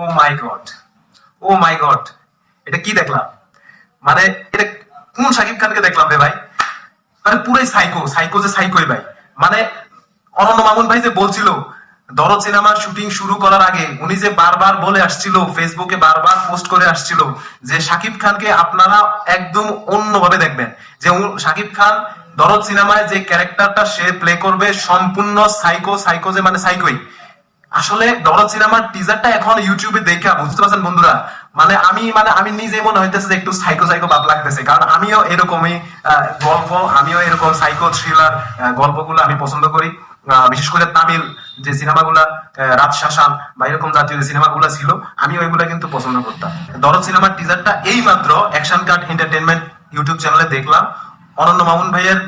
ও মাই god ও মাই god এটা কি দেখলাম? মানে এটা কোন শাকিব খানকে দেখলাম রে ভাই? মানে পুরাই সাইকো সাইকো যে সাইকোই ভাই। মানে অনন্য মামুন ভাই যে বলছিল, দরদ সিনেমার শুটিং শুরু করার আগে উনি যে বারবার বলে আসছিল ফেসবুকে বারবার পোস্ট করে আসছিল যে শাকিব খানকে আপনারা একদম অন্যভাবে দেখবেন। যে শাকিব খান দরদ সিনেমায় যে ক্যারেক্টারটা সে প্লে করবে সম্পূর্ণ সাইকো সাইকো যে মানে সাইকোই আসলে দরদ সিনেমার টিজারটা এখন ইউটিউবে দেখা, বুঝতে পারছেন বন্ধুরা? মানে আমি মানে আমি নিজে মনে হইতেছে যে একটু সাইকো সাইকো ভাব লাগতেছে। কারণ আমিও এরকমই গল্প, আমিও এরকম সাইকো থ্রিলার গল্পগুলো আমি পছন্দ করি। বিশেষ করে তামিল যে সিনেমাগুলা রাজ শাসান বা এরকম জাতীয় যে সিনেমাগুলো ছিল আমি ওইগুলা কিন্তু পছন্দ করতাম। দরদ সিনেমার টিজারটা এই মাত্র অ্যাকশন কার্ড এন্টারটেনমেন্ট ইউটিউব চ্যানেলে দেখলাম। অনন্য মামুন ভাইয়ের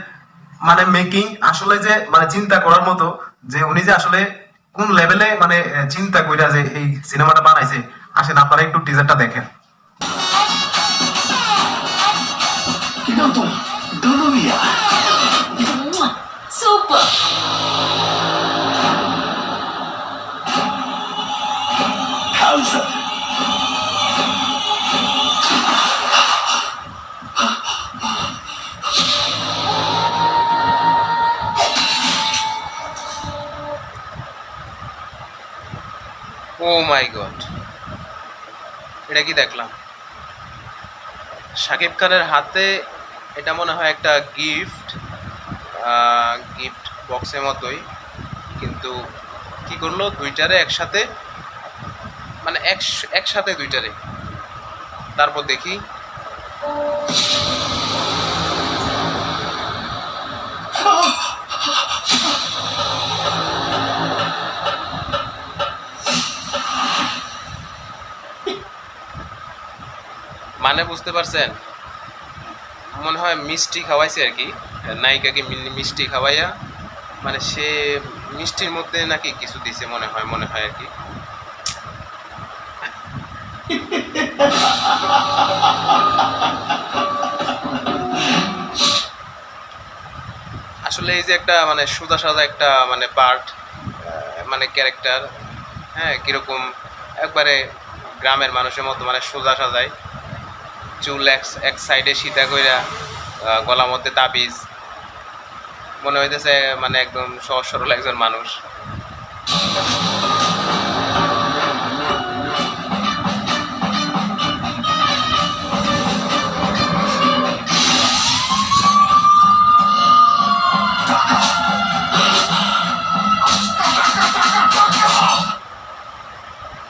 মানে মেকিং আসলে যে মানে চিন্তা করার মতো যে, উনি যে আসলে কোন লেভেলে মানে চিন্তা কইরা যে এই সিনেমাটা বানাইছে আসেন আপনারা একটু টিজারটা দেখেন। Pinoto, ও মাই গড এটা কি দেখলাম? শাকিব খানের হাতে এটা মনে হয় একটা গিফট গিফট বক্সের মতোই। কিন্তু কি করল? দুইটারে একসাথে মানে এক একসাথে দুইটারে। তারপর দেখি। মানে বুঝতে পারছেন? মনে হয় মিষ্টি খাওয়াইছে আর কি। নায়িকাকে মিষ্টি খাওয়াইয়া মানে সে মিষ্টির মধ্যে নাকি কিছু দিছে মনে হয় মনে হয় আর কি। আসলে এই যে একটা মানে সোজা সাজা একটা মানে পার্ট মানে ক্যারেক্টার হ্যাঁ কীরকম, একবারে গ্রামের মানুষের মতো মানে সোজা সাজায়। চুল এক এক সাইডে সীতা কইরা গলার মধ্যে তাবিজ। মনে হইতেছে মানে একদম সহজ সরল একজন মানুষ।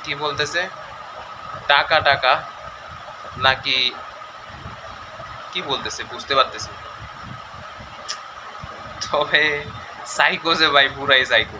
কি বলতেছে? টাকা টাকা। নাকি কি বলতেছে, বুঝতে পারতেছি তবে সাইকো যে ভাই, পুরাই সাইকো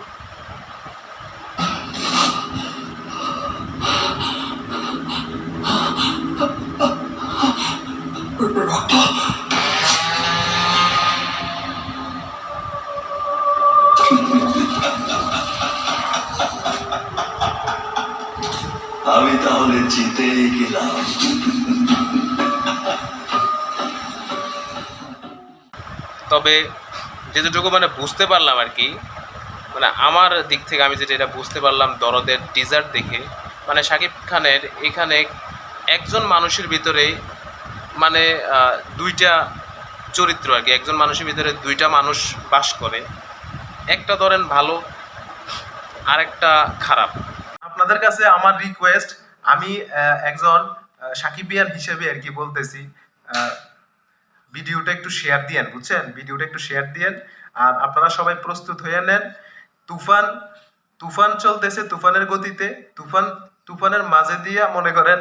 আমি তাহলে জিতে গেলাম। তবে যেটুকু মানে বুঝতে পারলাম আর কি মানে আমার দিক থেকে আমি যেটা, এটা বুঝতে পারলাম দরদের টিজার দেখে মানে শাকিব খানের এখানে একজন মানুষের ভিতরে মানে দুইটা চরিত্র আর কি। একজন মানুষের ভিতরে দুইটা মানুষ বাস করে, একটা ধরেন ভালো, আরেকটা খারাপ। আপনাদের কাছে আমার রিকোয়েস্ট আমি একজন সাকিবিয়ান হিসেবে আর কি বলতেছি ভিডিওটা একটু শেয়ার দিয়েন, বুঝছেন? ভিডিওটা একটু শেয়ার দিয়েন। আর আপনারা সবাই প্রস্তুত হয়ে নেন। তুফান তুফান চলতেছে তুফানের গতিতে। তুফান, তুফানের মাঝে দিয়ে মনে করেন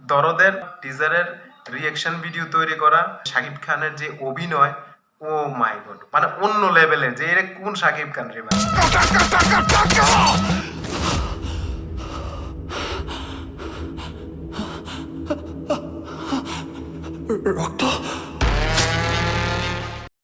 দরদের টিজারের রিয়েকশন ভিডিও তৈরি করা, শাকিব খানের যে অভিনয়, ও মাই গড মানে অন্য লেভেলে যে এর কোন শাকিব খান রে ভাই? রক্ত?